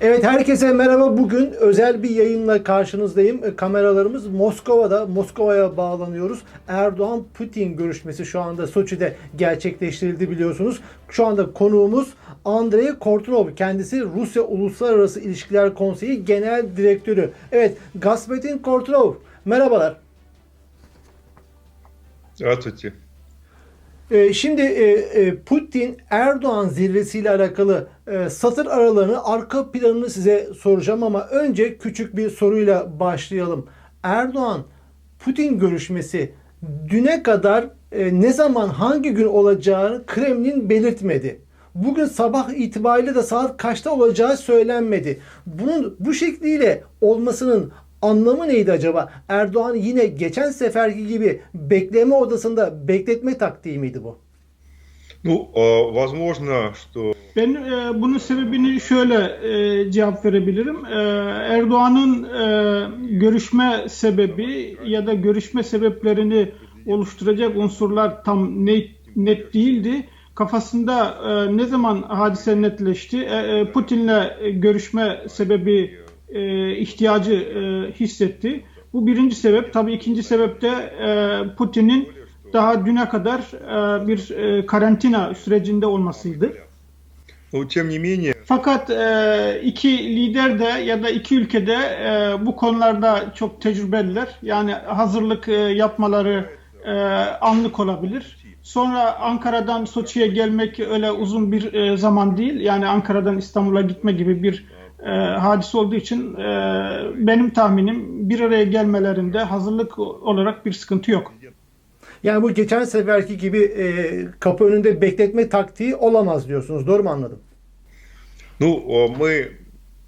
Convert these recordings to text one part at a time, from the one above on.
Evet herkese merhaba. Bugün özel bir yayınla karşınızdayım. E, Kameralarımız Moskova'da. Moskova'ya bağlanıyoruz. Erdoğan-Putin görüşmesi şu anda Soçi'de gerçekleştirildi biliyorsunuz. Şu anda konuğumuz Andrei Kortunov. Kendisi Rusya Uluslararası İlişkiler Konseyi Genel Direktörü. Evet Gaspetin Kortunov. Merhabalar. Здравствуйте. Ee, Şimdi e, e, Putin Erdoğan zirvesiyle alakalı e, satır aralarını arka planını size soracağım ama önce küçük bir soruyla başlayalım. Erdoğan Putin görüşmesi düne kadar ne zaman hangi gün olacağını Kremlin belirtmedi. Bugün sabah itibariyle de saat kaçta olacağı söylenmedi. Bunun bu şekliyle olmasının anlamı neydi acaba? Erdoğan yine geçen seferki gibi bekleme odasında bekletme taktiği miydi bu? Ну, э, возможно, что Ben e, bunun sebebini şöyle e, cevap verebilirim. E, Erdoğan'ın e, görüşme sebebi ya da görüşme sebeplerini oluşturacak unsurlar tam net, net değildi. Kafasında e, ne zaman hadise netleşti? E, e, Putin'le e, görüşme sebebi e, ihtiyacı e, hissetti. Bu birinci sebep. Tabii ikinci sebep de e, Putin'in daha düne kadar e, bir e, karantina sürecinde olmasıydı. Fakat e, iki lider de ya da iki ülkede e, bu konularda çok tecrübeliler. Yani hazırlık e, yapmaları e, anlık olabilir. Sonra Ankara'dan Soçi'ye gelmek öyle uzun bir e, zaman değil. Yani Ankara'dan İstanbul'a gitme gibi bir e, hadise olduğu için e, benim tahminim bir araya gelmelerinde hazırlık olarak bir sıkıntı yok. Yani bu geçen seferki gibi e, kapı önünde bekletme taktiği olamaz diyorsunuz. Doğru mu anladım? ну, э, мы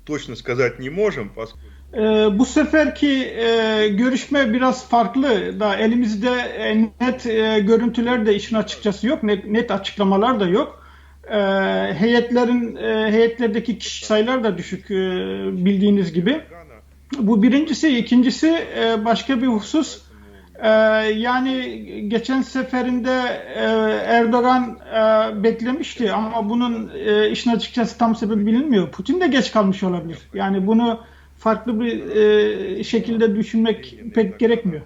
точно сказать не можем, поскольку Ee, bu seferki e, görüşme biraz farklı. Da elimizde e, net e, görüntüler de işin açıkçası yok. Net, net açıklamalar da yok. Ee, heyetlerin e, heyetlerdeki kişi sayılar da düşük e, bildiğiniz gibi. Bu birincisi, ikincisi e, başka bir husus. E, yani geçen seferinde e, Erdoğan e, beklemişti ama bunun e, işin açıkçası tam sebebi bilinmiyor. Putin de geç kalmış olabilir. Yani bunu farklı bir e, şekilde düşünmek pek gerekmiyor.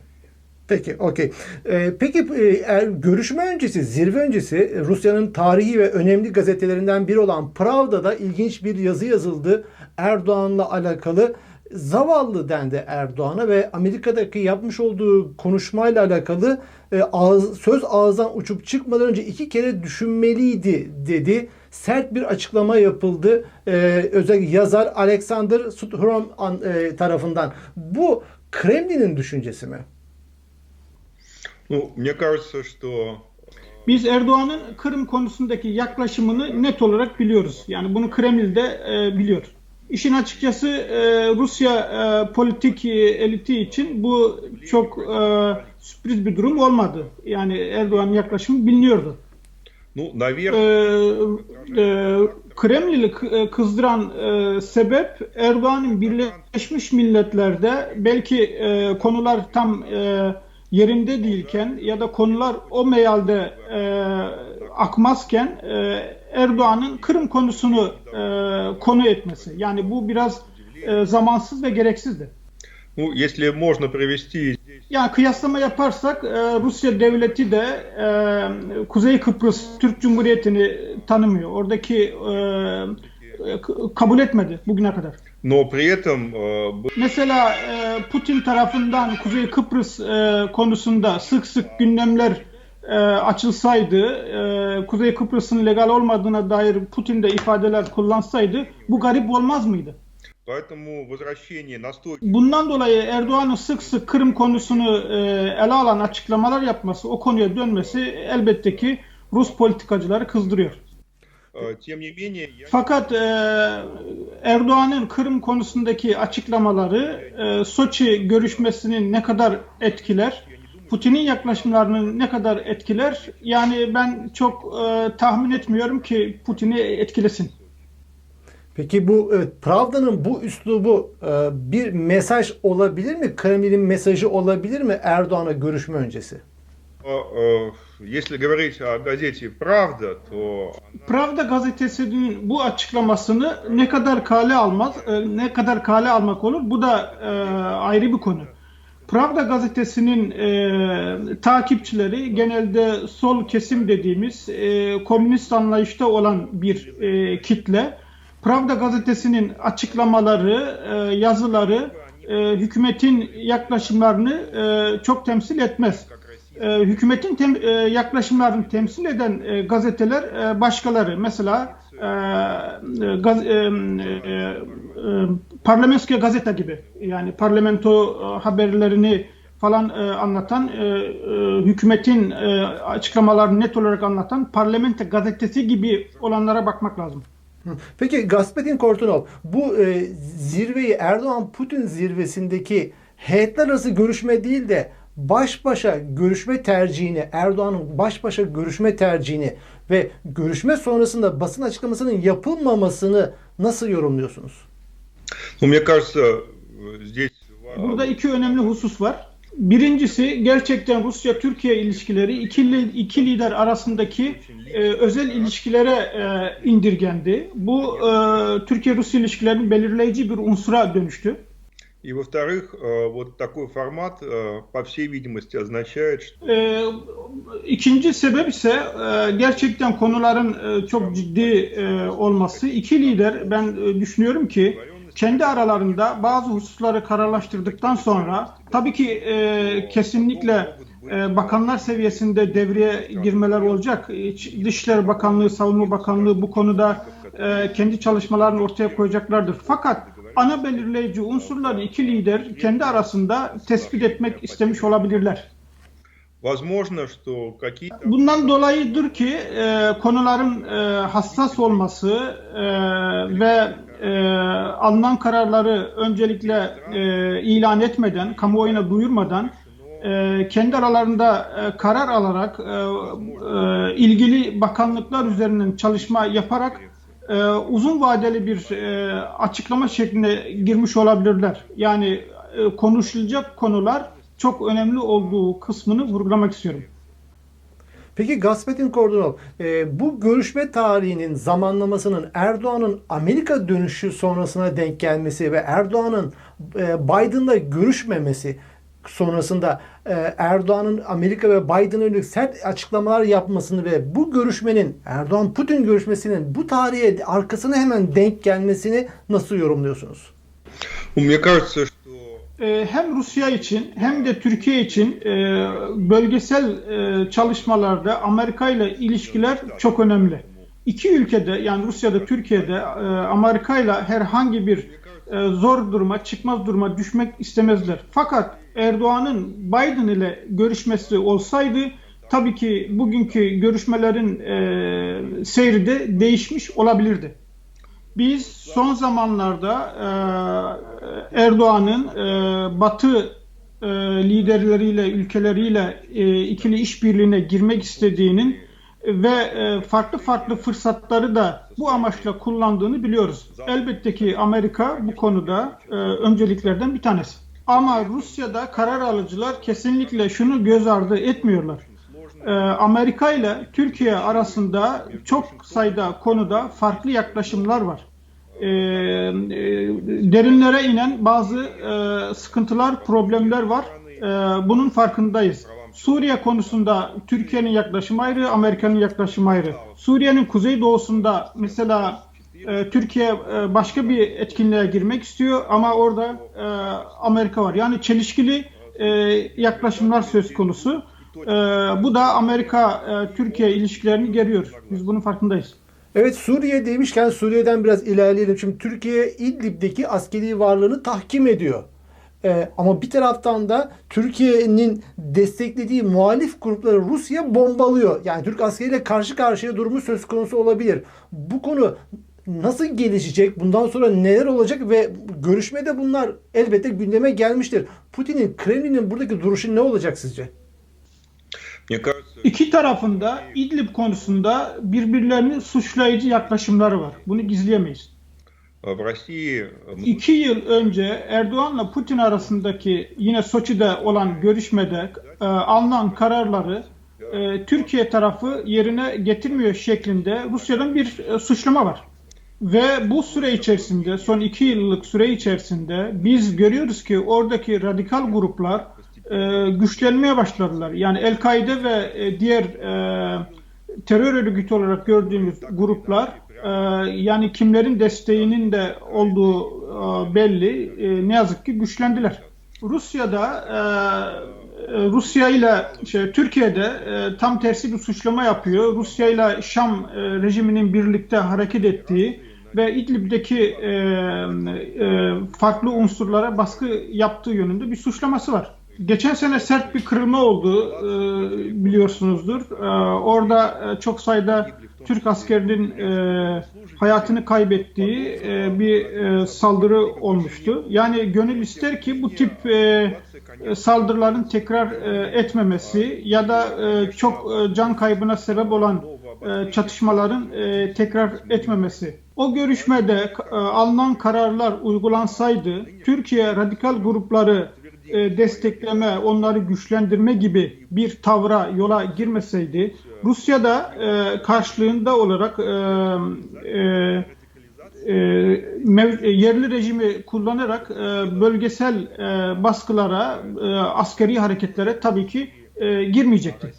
Peki, okey. Ee, peki e, görüşme öncesi, zirve öncesi Rusya'nın tarihi ve önemli gazetelerinden biri olan Pravda'da ilginç bir yazı yazıldı. Erdoğan'la alakalı zavallı dendi Erdoğan'a ve Amerika'daki yapmış olduğu konuşmayla alakalı e, ağız, söz ağızdan uçup çıkmadan önce iki kere düşünmeliydi dedi. Sert bir açıklama yapıldı. E, özellikle yazar Alexander an- e, tarafından. Bu Kremlin'in düşüncesi mi? ну, мне кажется, что Biz Erdoğan'ın Kırım konusundaki yaklaşımını net olarak biliyoruz. Yani bunu Kremlin de e, biliyor. İşin açıkçası e, Rusya e, politik e, eliti için bu çok e, sürpriz bir durum olmadı. Yani Erdoğan'ın yaklaşımı biliniyordu. ну, e, наверное, e, Kremlin'i k- e, kızdıran e, sebep Erdoğan'ın Birleşmiş Milletler'de belki e, konular tam e, yerinde değilken ya da konular o meyalde e, akmazken e, Erdoğan'ın Kırım konusunu e, konu etmesi. Yani bu biraz e, zamansız ve gereksizdi. ну, если можно привести Yani kıyaslama yaparsak e, Rusya devleti de e, Kuzey Kıbrıs Türk Cumhuriyeti'ni tanımıyor. Oradaki e, e, k- kabul etmedi bugüne kadar. но при этом э, бы- Mesela e, Putin tarafından Kuzey Kıbrıs e, konusunda sık sık gündemler e, açılsaydı, e, Kuzey Kıbrıs'ın legal olmadığına dair Putin de ifadeler kullansaydı bu garip olmaz mıydı? поэтому возвращение настойчиво Bundan dolayı Erdoğan'ın sık sık Kırım konusunu e, ele alan açıklamalar yapması, o konuya dönmesi elbette ki Rus politikacıları kızdırıyor. Fakat e, Erdoğan'ın Kırım konusundaki açıklamaları e, Soçi görüşmesinin ne kadar etkiler, Putin'in yaklaşımlarını ne kadar etkiler, yani ben çok e, tahmin etmiyorum ki Putin'i etkilesin. Peki bu evet, Pravda'nın bu üslubu e, bir mesaj olabilir mi? Kremlin'in mesajı olabilir mi Erdoğan'a görüşme öncesi? Pravda gazetesinin bu açıklamasını ne kadar kale almaz, e, ne kadar kale almak olur bu da e, ayrı bir konu. Pravda gazetesinin e, takipçileri genelde sol kesim dediğimiz e, komünist anlayışta olan bir e, kitle. Pravda gazetesinin açıklamaları, e, yazıları e, hükümetin yaklaşımlarını e, çok temsil etmez. E, hükümetin tem, e, yaklaşımlarını temsil eden e, gazeteler e, başkaları. Mesela e, e, gaz, e, e, e, Parlamentoya gazete gibi. Yani parlamento e, haberlerini falan e, anlatan, e, e, hükümetin e, açıklamalarını net olarak anlatan parlamento gazetesi gibi olanlara bakmak lazım. Peki Gaspetin Kortunov bu e, zirveyi Erdoğan-Putin zirvesindeki heyetler arası görüşme değil de baş başa görüşme tercihini, Erdoğan'ın baş başa görüşme tercihini ve görüşme sonrasında basın açıklamasının yapılmamasını nasıl yorumluyorsunuz? Burada iki önemli husus var. Birincisi gerçekten Rusya-Türkiye ilişkileri iki, iki lider arasındaki e, özel ilişkilere e, indirgendi. Bu e, Türkiye-Rusya ilişkilerinin belirleyici bir unsura dönüştü. И во-вторых, э, вот такой формат, э, по всей видимости, означает, что E, ikinci sebep ise e, gerçekten konuların e, çok ciddi e, olması. İki lider ben e, düşünüyorum ki kendi aralarında bazı hususları kararlaştırdıktan sonra tabii ki e, kesinlikle e, bakanlar seviyesinde devreye girmeler olacak. İç- Dışişleri Bakanlığı, Savunma Bakanlığı bu konuda e, kendi çalışmalarını ortaya koyacaklardır. Fakat ana belirleyici unsurları iki lider kendi arasında tespit etmek istemiş olabilirler. Bundan dolayıdır ki e, konuların e, hassas olması e, ve e, alınan kararları öncelikle e, ilan etmeden, kamuoyuna duyurmadan e, kendi aralarında e, karar alarak e, e, ilgili bakanlıklar üzerinden çalışma yaparak e, uzun vadeli bir e, açıklama şekline girmiş olabilirler. Yani e, konuşulacak konular çok önemli olduğu kısmını vurgulamak istiyorum. Peki Gaspetin Kordunov, e, bu görüşme tarihinin zamanlamasının Erdoğan'ın Amerika dönüşü sonrasına denk gelmesi ve Erdoğan'ın e, Biden'la görüşmemesi sonrasında e, Erdoğan'ın Amerika ve Biden'a yönelik sert açıklamalar yapmasını ve bu görüşmenin Erdoğan-Putin görüşmesinin bu tarihe arkasına hemen denk gelmesini nasıl yorumluyorsunuz? E, hem Rusya için hem de Türkiye için e, bölgesel çalışmalarda Amerika ile ilişkiler çok önemli. İki ülkede yani Rusya'da Türkiye'de Amerika ile herhangi bir zor duruma, çıkmaz duruma düşmek istemezler. Fakat Erdoğan'ın Biden ile görüşmesi olsaydı tabii ki bugünkü görüşmelerin e, seyri de değişmiş olabilirdi. Biz son zamanlarda e, Erdoğan'ın e, Batı e, liderleriyle, ülkeleriyle e, ikili işbirliğine girmek istediğinin ve e, farklı farklı fırsatları da bu amaçla kullandığını biliyoruz. Elbette ki Amerika bu konuda e, önceliklerden bir tanesi. Ama Rusya'da karar alıcılar kesinlikle şunu göz ardı etmiyorlar. Ee, Amerika ile Türkiye arasında çok sayıda konuda farklı yaklaşımlar var. E, derinlere inen bazı e, sıkıntılar, problemler var. Bunun farkındayız. Suriye konusunda Türkiye'nin yaklaşımı ayrı, Amerika'nın yaklaşımı ayrı. Suriye'nin kuzeydoğusunda mesela e, Türkiye e, başka bir etkinliğe girmek istiyor ama orada e, Amerika var. Yani çelişkili e, yaklaşımlar söz konusu. E, bu da Amerika-Türkiye ilişkilerini geriyor. Biz bunun farkındayız. Evet Suriye demişken Suriye'den biraz ilerleyelim. Şimdi Türkiye İdlib'deki askeri varlığını tahkim ediyor. E, ama bir taraftan da Türkiye'nin desteklediği muhalif grupları Rusya bombalıyor. Yani Türk askeriyle karşı karşıya durumu söz konusu olabilir. Bu konu nasıl gelişecek? Bundan sonra neler olacak ve görüşmede bunlar elbette gündeme gelmiştir. Putin'in, Kremlin'in buradaki duruşu ne olacak sizce? İki tarafında İdlib konusunda birbirlerini suçlayıcı yaklaşımları var. Bunu gizleyemeyiz. İki yıl önce Erdoğan'la Putin arasındaki yine Soçi'de olan görüşmede e, alınan kararları e, Türkiye tarafı yerine getirmiyor şeklinde Rusya'dan bir e, suçlama var. Ve bu süre içerisinde, son iki yıllık süre içerisinde biz görüyoruz ki oradaki radikal gruplar e, güçlenmeye başladılar. Yani El-Kaide ve e, diğer e, terör örgütü olarak gördüğümüz gruplar e, yani kimlerin desteğinin de olduğu e, belli e, ne yazık ki güçlendiler. Rusya'da e, e, Rusya ile şey, Türkiye'de tam tersi bir suçlama yapıyor. Rusya ile Şam rejiminin birlikte hareket ettiği ve İdlib'deki farklı unsurlara baskı yaptığı yönünde bir suçlaması var. Geçen sene sert bir kırılma oldu biliyorsunuzdur. Orada çok sayıda Türk askerinin e, hayatını kaybettiği e, bir e, saldırı olmuştu. Yani gönül ister ki bu tip e, saldırıların tekrar e, etmemesi ya da e, çok e, can kaybına sebep olan e, çatışmaların e, tekrar etmemesi. O görüşmede e, alınan kararlar uygulansaydı Türkiye radikal grupları destekleme, onları güçlendirme gibi bir tavra yola girmeseydi Rusya da e, karşılığında olarak e, e, e, yerli rejimi kullanarak e, bölgesel e, baskılara, e, askeri hareketlere tabii ki e, girmeyecekti.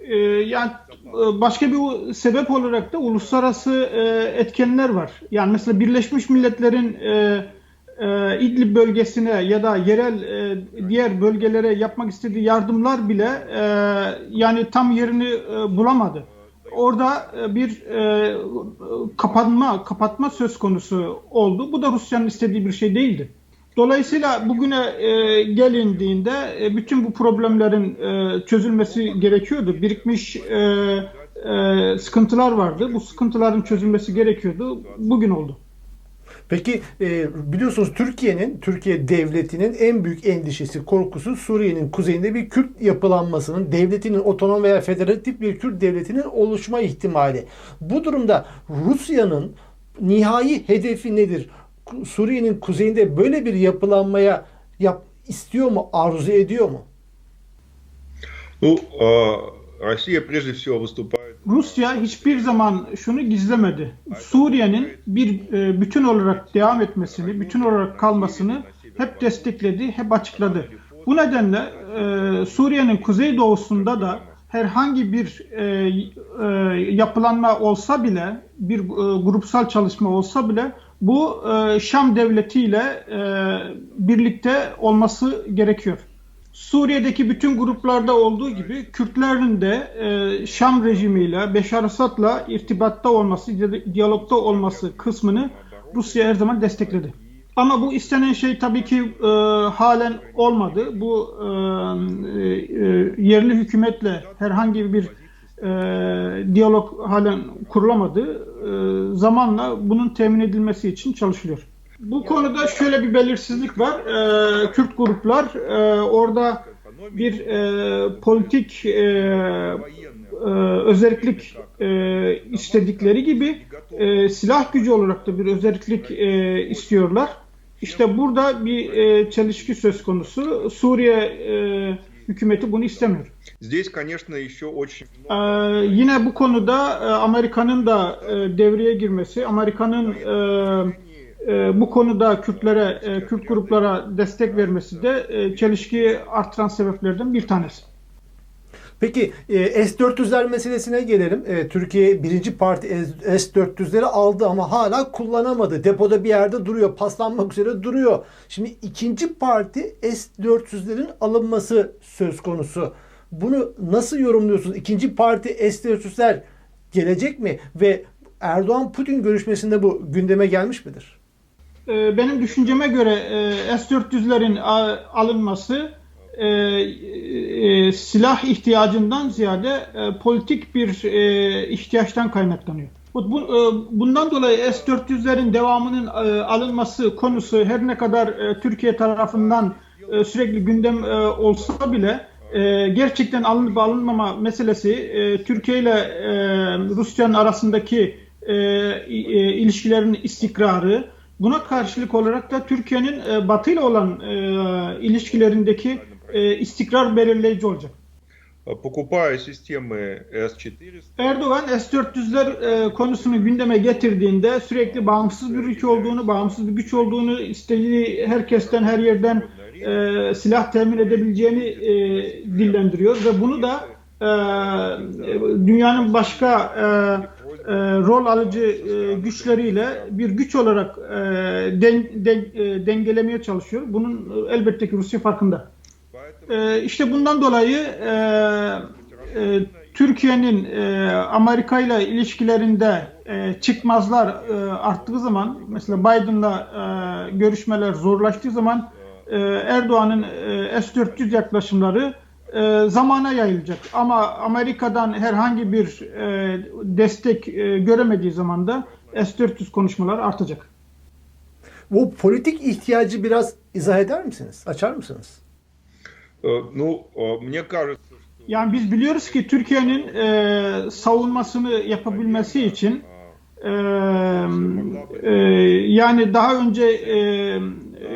E, yani e, başka bir sebep olarak da uluslararası e, etkenler var. Yani mesela Birleşmiş Milletler'in e, İdlib bölgesine ya da yerel e, diğer bölgelere yapmak istediği yardımlar bile e, yani tam yerini e, bulamadı. Orada e, bir e, kapanma, kapatma söz konusu oldu. Bu da Rusya'nın istediği bir şey değildi. Dolayısıyla bugüne e, gelindiğinde e, bütün bu problemlerin e, çözülmesi gerekiyordu. Birikmiş e, e, sıkıntılar vardı. Bu sıkıntıların çözülmesi gerekiyordu. Bugün oldu. Peki e, biliyorsunuz Türkiye'nin, Türkiye devletinin en büyük endişesi, korkusu Suriye'nin kuzeyinde bir Kürt yapılanmasının, devletinin otonom veya federatif bir Kürt devletinin oluşma ihtimali. Bu durumda Rusya'nın nihai hedefi nedir? Suriye'nin kuzeyinde böyle bir yapılanmaya yap, istiyor mu, arzu ediyor mu? Ну, э, Россия прежде всего выступает Rusya hiçbir zaman şunu gizlemedi. Suriye'nin bir e, bütün olarak devam etmesini, bütün olarak kalmasını hep destekledi, hep açıkladı. Bu nedenle e, Suriye'nin kuzeydoğusunda da herhangi bir e, e, yapılanma olsa bile, bir e, grupsal çalışma olsa bile bu e, Şam devletiyle e, birlikte olması gerekiyor. Suriye'deki bütün gruplarda olduğu gibi Kürtlerin de e, Şam rejimiyle, Beşar Esad'la irtibatta olması, di- diyalogda olması kısmını Rusya her zaman destekledi. Ama bu istenen şey tabii ki e, halen olmadı. Bu e, e, yerli hükümetle herhangi bir e, diyalog halen kurulamadı. E, zamanla bunun temin edilmesi için çalışılıyor Bu konuda şöyle bir belirsizlik var. E, Kürt gruplar e, orada bir e, politik e, e, özellik e, istedikleri gibi e, silah gücü olarak da bir özellik e, istiyorlar. İşte burada bir e, çelişki söz konusu. Suriye e, hükümeti bunu istemiyor. Здесь, конечно, еще очень Ee, yine bu konuda e, Amerika'nın da e, devreye girmesi, Amerika'nın e, e, bu konuda Kürtlere, e, Kürt gruplara destek vermesi de e, çelişkiyi artıran sebeplerden bir tanesi. Peki e, S-400'ler meselesine gelelim. E, Türkiye birinci parti S-400'leri aldı ama hala kullanamadı. Depoda bir yerde duruyor. Paslanmak üzere duruyor. Şimdi ikinci parti S-400'lerin alınması söz konusu. Bunu nasıl yorumluyorsunuz? İkinci parti S-400'ler gelecek mi? Ve Erdoğan-Putin görüşmesinde bu gündeme gelmiş midir? E, benim düşünceme göre e, S-400'lerin a- alınması e, e, silah ihtiyacından ziyade politik bir ihtiyaçtan kaynaklanıyor. Bu, bu, bundan dolayı S-400'lerin devamının alınması konusu her ne kadar Türkiye tarafından sürekli gündem olsa bile gerçekten alınıp alınmama meselesi Türkiye ile Rusya'nın arasındaki ilişkilerin istikrarı Buna karşılık olarak da Türkiye'nin e, Batı ile olan e, ilişkilerindeki e, istikrar belirleyici olacak. Э, Покупая системы С-400, Erdoğan S-400'ler e, konusunu gündeme getirdiğinde sürekli bağımsız bir ülke olduğunu, bağımsız bir güç olduğunu, istediği herkesten, her yerden e, silah temin edebileceğini e, dillendiriyor ve bunu da e, dünyanın başka e, e, rol alıcı e, güçleriyle bir güç olarak e, den, den, e, dengelemeye çalışıyor. Bunun e, elbette ki Rusya farkında. E, işte bundan dolayı e, e, Türkiye'nin e, Amerika ile ilişkilerinde e, çıkmazlar e, arttığı zaman, mesela Biden'la e, görüşmeler zorlaştığı zaman e, Erdoğan'ın e, S-400 yaklaşımları e, zamana yayılacak. Ama Amerika'dan herhangi bir e, destek e, göremediği zaman da S-400 konuşmaları artacak. Bu politik ihtiyacı biraz izah eder misiniz? Açar mısınız? Э, Ну, э, мне кажется, что Yani biz biliyoruz ki Türkiye'nin e, savunmasını yapabilmesi için e, e, yani daha önce e, e,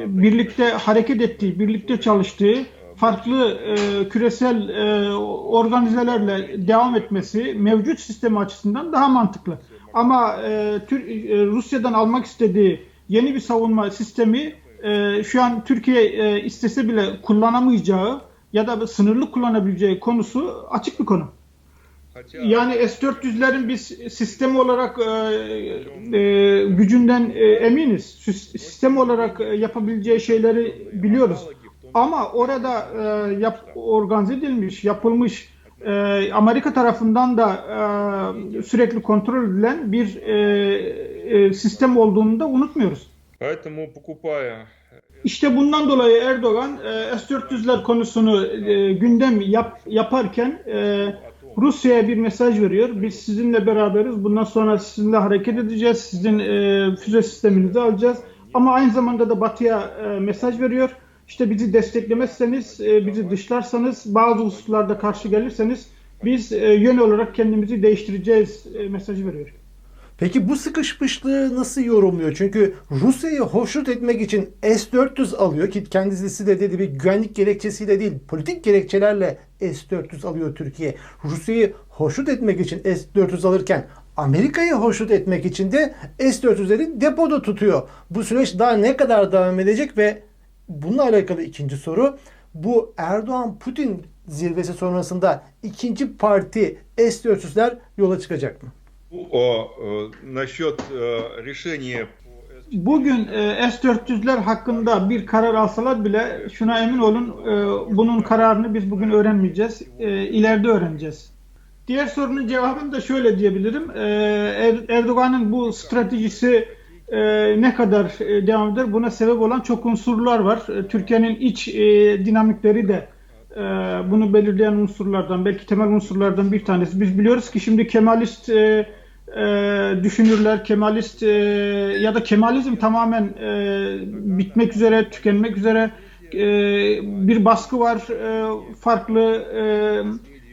birlikte hareket ettiği, birlikte çalıştığı farklı e, küresel e, organizelerle devam etmesi mevcut sistemi açısından daha mantıklı. Ama e, Tür e, Rusya'dan almak istediği yeni bir savunma sistemi e, şu an Türkiye e, istese bile kullanamayacağı ya da sınırlı kullanabileceği konusu açık bir konu. Yani S-400'lerin biz sistem olarak e, e, gücünden e, eminiz. Sistem olarak e, yapabileceği şeyleri biliyoruz. Ama orada e, yap, organize edilmiş, yapılmış e, Amerika tarafından da e, sürekli kontrol edilen bir e, e, sistem olduğunu da unutmuyoruz. поэтому покупая İşte bundan dolayı Erdoğan e, S-400'ler konusunu e, gündem yap, yaparken e, Rusya'ya bir mesaj veriyor. Biz sizinle beraberiz. Bundan sonra sizinle hareket edeceğiz. Sizin e, füze sisteminizi alacağız. Ama aynı zamanda da Batı'ya e, mesaj veriyor. İşte bizi desteklemezseniz, e, bizi dışlarsanız, bazı hususlarda karşı gelirseniz biz e, yön olarak kendimizi değiştireceğiz e, mesajı veriyor. Peki bu sıkışmışlığı nasıl yorumluyor? Çünkü Rusya'yı hoşnut etmek için S-400 alıyor ki kendisi de dedi bir güvenlik gerekçesiyle değil politik gerekçelerle S-400 alıyor Türkiye. Rusya'yı hoşnut etmek için S-400 alırken Amerika'yı hoşnut etmek için de S-400'leri depoda tutuyor. Bu süreç daha ne kadar devam edecek ve bununla alakalı ikinci soru bu Erdoğan-Putin zirvesi sonrasında ikinci parti S-400'ler yola çıkacak mı? Ну, а, э, насчет э, решения по С- Bugün e, S-400'ler hakkında bir karar alsalar bile şuna emin olun e, bunun kararını biz bugün öğrenmeyeceğiz. E, ileride öğreneceğiz. Diğer sorunun cevabını da şöyle diyebilirim. E, Er- Erdoğan'ın bu stratejisi e, ne kadar e, devam eder? Buna sebep olan çok unsurlar var. E, Türkiye'nin iç e, dinamikleri de e, bunu belirleyen unsurlardan, belki temel unsurlardan bir tanesi. Biz biliyoruz ki şimdi Kemalist e, e, düşünürler, Kemalist e, ya da Kemalizm tamamen e, bitmek üzere, tükenmek üzere e, bir baskı var. E, farklı e,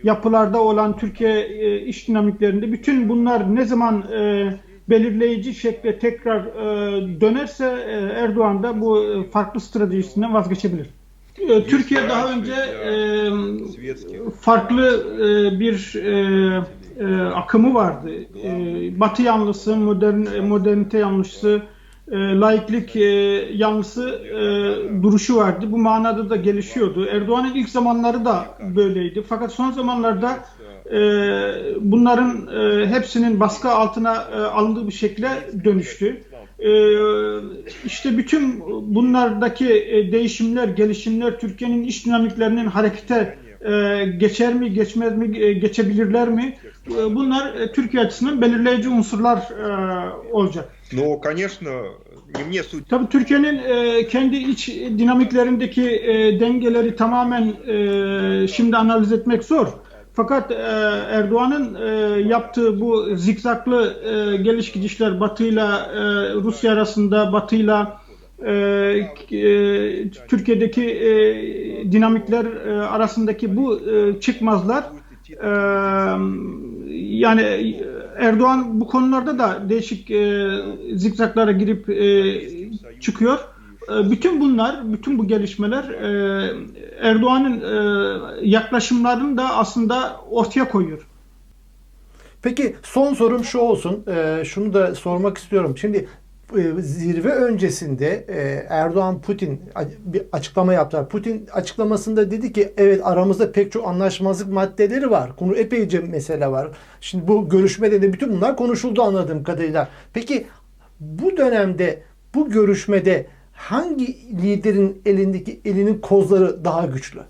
yapılarda olan Türkiye e, iş dinamiklerinde bütün bunlar ne zaman e, belirleyici şekle tekrar e, dönerse e, Erdoğan da bu e, farklı stratejisinden vazgeçebilir. E, Türkiye daha önce e, farklı e, bir e, e, akımı vardı. E, batı yanlısı, modern modernite yanlısı, e, laiklik e, yanlısı e, duruşu vardı. Bu manada da gelişiyordu. Erdoğan'ın ilk zamanları da böyleydi. Fakat son zamanlarda e, bunların e, hepsinin baskı altına e, alındığı bir şekle dönüştü. E, işte bütün bunlardaki e, değişimler, gelişimler Türkiye'nin iş dinamiklerinin harekete e, geçer mi, geçmez mi, e, geçebilirler mi? E, bunlar e, Türkiye açısından belirleyici unsurlar e, olacak. Но, конечно, не мне суть. Tabii Türkiye'nin e, kendi iç dinamiklerindeki e, dengeleri tamamen e, şimdi analiz etmek zor. Fakat e, Erdoğan'ın e, yaptığı bu zikzaklı e, geliş gidişler Batı'yla e, Rusya arasında, Batı'yla e, e, Türkiye'deki e, dinamikler e, arasındaki bu e, çıkmazlar e, yani Erdoğan bu konularda da değişik e, zikzaklara girip e, çıkıyor. E, bütün bunlar, bütün bu gelişmeler e, Erdoğan'ın e, yaklaşımlarını da aslında ortaya koyuyor. Peki son sorum şu olsun. Şunu da sormak istiyorum. Şimdi zirve öncesinde Erdoğan Putin bir açıklama yaptılar. Putin açıklamasında dedi ki evet aramızda pek çok anlaşmazlık maddeleri var. Konu epeyce mesele var. Şimdi bu görüşmede de bütün bunlar konuşuldu anladığım kadarıyla. Peki bu dönemde bu görüşmede hangi liderin elindeki elinin kozları daha güçlü?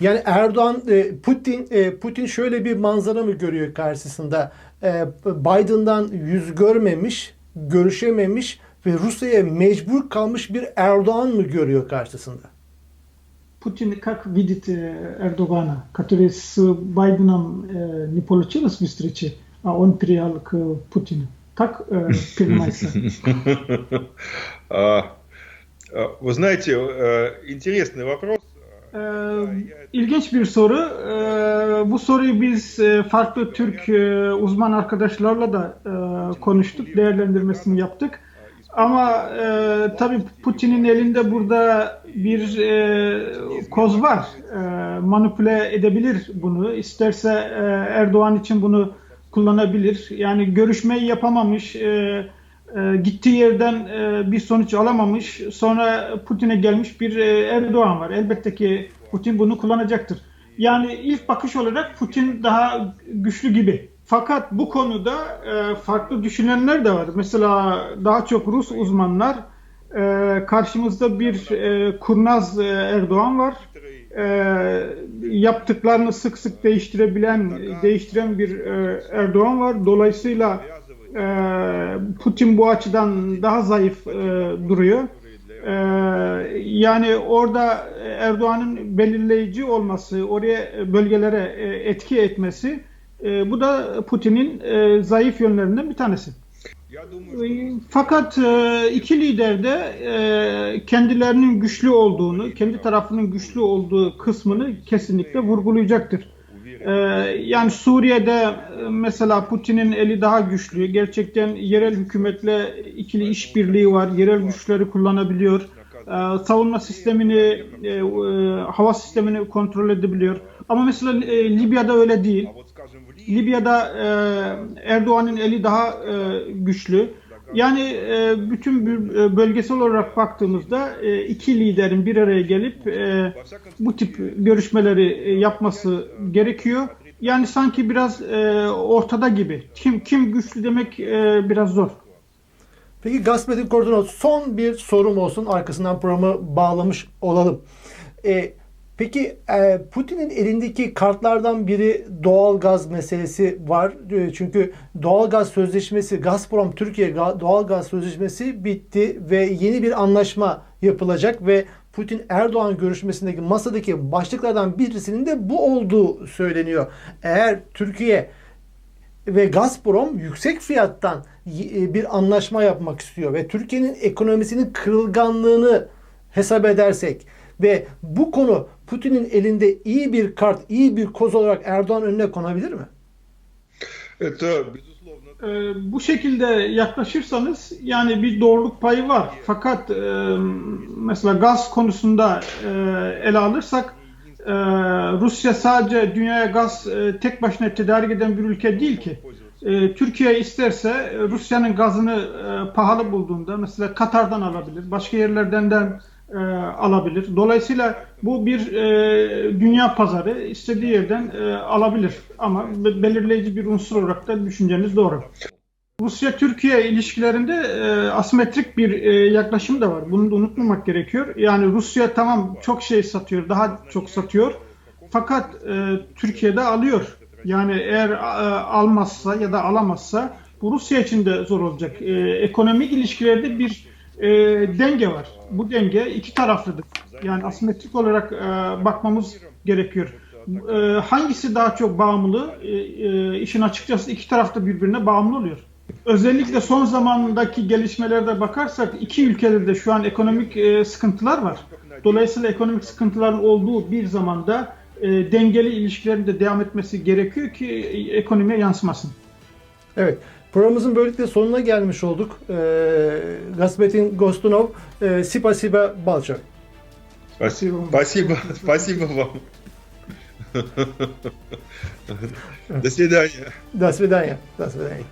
Yani Erdoğan, e, Putin, e, Putin şöyle bir manzara mı görüyor karşısında? E, Biden'dan yüz görmemiş, görüşememiş ve Rusya'ya mecbur kalmış bir Erdoğan mı görüyor karşısında? Путин как видит э, Эрдогана, который с Байденом э, не получилось в встрече, а он приехал к Путину. Так э, понимается? А, а, Вы знаете, э, интересный вопрос. Ee, ilginç bir soru. Ee, bu soruyu biz e, farklı Türk e, uzman arkadaşlarla da e, konuştuk, değerlendirmesini yaptık. Ama e, tabii Putin'in elinde burada bir e, koz var. E, manipüle edebilir bunu. İsterse e, Erdoğan için bunu kullanabilir. Yani görüşmeyi yapamamış, e, e, gittiği yerden e, bir sonuç alamamış. Sonra Putin'e gelmiş bir e, Erdoğan var. Elbette ki Putin bunu kullanacaktır. Yani ilk bakış olarak Putin daha güçlü gibi. Fakat bu konuda e, farklı düşünenler de var. Mesela daha çok Rus uzmanlar karşımızda bir kurnaz Erdoğan var. Yaptıklarını sık sık değiştirebilen, değiştiren bir Erdoğan var. Dolayısıyla ee, Putin bu açıdan daha zayıf e, duruyor. Ee, yani orada Erdoğan'ın belirleyici olması, oraya bölgelere e, etki etmesi e, bu da Putin'in zayıf yönlerinden bir tanesi. Fakat iki lider de kendilerinin güçlü olduğunu, kendi tarafının güçlü olduğu kısmını kesinlikle vurgulayacaktır. Ee, yani Suriye'de e, mesela Putin'in eli daha güçlü. Gerçekten yerel hükümetle ikili işbirliği var. Yerel güçleri kullanabiliyor. Ee, savunma sistemini, e, e, hava sistemini kontrol edebiliyor. Ama mesela e, Libya'da öyle değil. Libya'da e, Erdoğan'ın eli daha e, güçlü. Yani e, bütün e, bölgesel olarak baktığımızda e, iki liderin bir araya gelip bu tip görüşmeleri yapması gerekiyor. Yani sanki biraz ortada gibi. Kim kim güçlü demek biraz zor. Peki Gasmet'in koordinatı son bir sorum olsun. Arkasından programı bağlamış olalım. E, peki e, Putin'in elindeki kartlardan biri doğal gaz meselesi var. E, çünkü doğal gaz sözleşmesi, Gazprom Türkiye doğal gaz sözleşmesi bitti ve yeni bir anlaşma yapılacak ve Putin Erdoğan görüşmesindeki masadaki başlıklardan birisinin de bu olduğu söyleniyor. Eğer Türkiye ve Gazprom yüksek fiyattan y- bir anlaşma yapmak istiyor ve Türkiye'nin ekonomisinin kırılganlığını hesap edersek ve bu konu Putin'in elinde iyi bir kart, iyi bir koz olarak Erdoğan önüne konabilir mi? Evet, e, bu şekilde yaklaşırsanız yani bir doğruluk payı var. Fakat e, mesela gaz konusunda e, ele alırsak e, Rusya sadece dünyaya gaz e, tek başına tedarik eden bir ülke değil ki. E, Türkiye isterse Rusya'nın gazını e, pahalı bulduğunda mesela Katar'dan alabilir, başka yerlerden de e, alabilir. Dolayısıyla bu bir e, dünya pazarı istediği yerden e, alabilir ama be- belirleyici bir unsur olarak da düşünceniz doğru. Rusya-Türkiye ilişkilerinde e, asimetrik bir e, yaklaşım da var. Bunu da unutmamak gerekiyor. Yani Rusya tamam çok şey satıyor, daha çok satıyor. Fakat e, Türkiye'de alıyor. Yani eğer e, almazsa ya da alamazsa bu Rusya için de zor olacak. E, ekonomik ilişkilerde bir e, denge var. Bu denge iki taraflıdır. Yani asimetrik olarak e, bakmamız gerekiyor. E, hangisi daha çok bağımlı? E, e, işin açıkçası iki tarafta birbirine bağımlı oluyor. Özellikle son zamandaki gelişmelerde bakarsak iki ülkede de şu an ekonomik e, sıkıntılar var. Dolayısıyla ekonomik sıkıntıların olduğu bir zamanda e, dengeli ilişkilerin de devam etmesi gerekiyor ki e, ekonomiye yansımasın. Evet. Programımızın böylelikle sonuna gelmiş olduk. E, Gasmetin Gostunov, e, Sipasiba Balçak. Спасибо, спасибо, спасибо вам. До свидания. До свидания. До свидания.